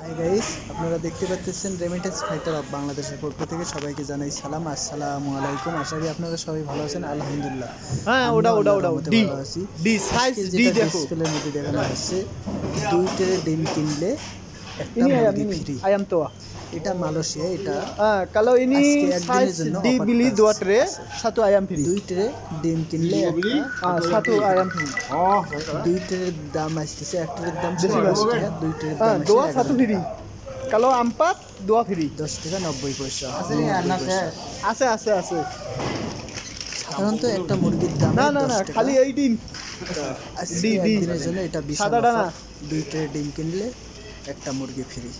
Hi guys আপনারা দেখতে পাচ্ছেন রেমিটেন্স ফাইটার অফ বাংলাদেশের পক্ষ থেকে সবাইকে জানাই সালাম আসসালামু আলাইকুম। আশা করি আপনারা সবাই ভালো আছেন আলহামদুলিল্লাহ। হ্যাঁ ওটা ওটা ওটা ডি আছি। ডি সাইজ ডি দেখো। ডিসপ্লের মধ্যে দেখানো হচ্ছে দুইটা ডিম কিনলে একটা মুরগি ফ্রি ayam tua এটা মালয়েশিয়া এটা ah kalau ini size জন্য di offer beli dua tray satu ayam free দুই ট্রে ডিম কিনলে একটা satu ayam free দুই ট্রের দাম আসতেছে এক ট্রের দাম বেশি বেশি। দুই ট্রের ah দাম আসছে satu free kalau empat dua free দশ টাকা নব্বই পয়সা। আছে আছে। আছে সাধারণত একটা মুরগির দাম না না না খালি এই ডিম। জন্য এটা সাদাটা না। দুই ট্রে ডিম কিনলে একটা মুরগি ফ্রি।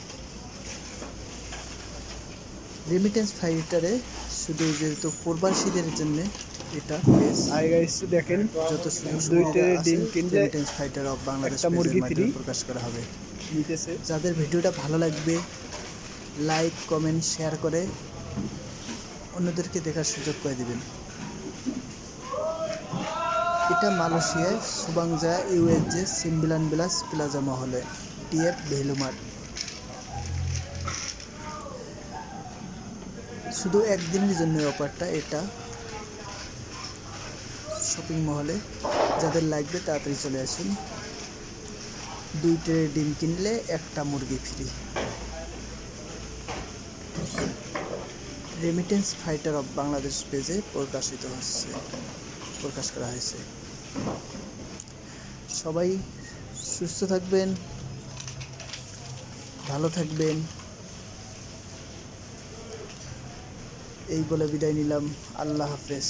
রেমিটেন্স ফাইটারে শুধু যেহেতু প্রবাসীদের জন্য এটা বেশ আই গাইস দেখেন যত সুযোগ দুই সুবিধা ট্রে আছে, ডিম কিনলে রেমিটেন্স ফাইটার অফ বাংলাদেশ একটা মুরগি free। প্রকাশ করা হবে। নিতেছে যাদের ভিডিওটা ভালো লাগবে লাইক কমেন্ট শেয়ার করে অন্যদেরকে দেখার সুযোগ করে দিবেন। এটা মালয়েশিয়ায় সুবাংজা ইউএসজে সিম্বিলান বিলাস প্লাজা মহলে টিএফ ভেলুমার্ট শুধু একদিনের জন্য অফারটা, এটা শপিং মহলে যাদের লাগবে তাড়াতাড়ি চলে আসুন। দুই ট্রে ডিম কিনলে একটা মুরগি free remittance fighter of Bangladesh পেজে প্রকাশিত হচ্ছে, প্রকাশ করা হয়েছে। সবাই সুস্থ থাকবেন, ভালো থাকবেন। এই বলে বিদায় নিলাম। আল্লাহ হাফেজ।